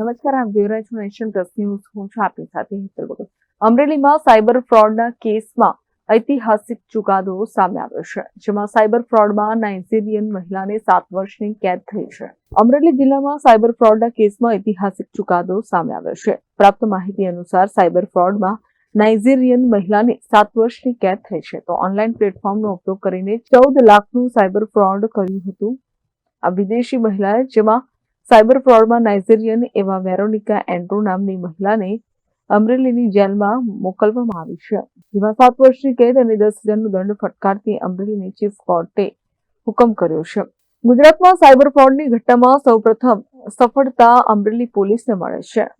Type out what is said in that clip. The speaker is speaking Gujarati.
નમસ્કાર આપ જોઈ રહ્યા છો નેશન પ્લસ ન્યૂઝ. હું છું આપની સાથે હેતલ બગલ અમરેલીમાં સાયબર ફ્રોડના કેસમાં ઐતિહાસિક ચુકાદો સામે આવ્યો છે, જેમાં સાયબર ફ્રોડમાં નાઇજીરિયન મહિલાને સાત વર્ષની કેદ થઈ છે. અમરેલી જિલ્લામાં સાયબર ફ્રોડના કેસમાં ઐતિહાસિક ચુકાદો સામે આવ્યો છે. પ્રાપ્ત માહિતી અનુસાર, સાયબર ફ્રોડમાં નાઇજીરિયન મહિલાને સાત વર્ષની કેદ થઈ છે. તો ઓનલાઈન પ્લેટફોર્મનો ઉપયોગ કરીને ચૌદ લાખનું સાયબર ફ્રોડ કર્યું હતું આ વિદેશી મહિલાએ, જેમાં સાયબર ફ્રોડમાં નાઇઝેરિયન એવા વેરોનિકા એન્ડ્રો નામની મહિલાને અમરેલીની જેલમાં મોકલવામાં આવી છે. જેમાં સાત વર્ષની કેદ અને દસ હજારનો દંડ ફટકારતી અમરેલીની ચીફ કોર્ટે હુકમ કર્યો છે. ગુજરાતમાં સાયબર ફ્રોડની ઘટનામાં સૌપ્રથમ સફળતા અમરેલી પોલીસને મળે છે.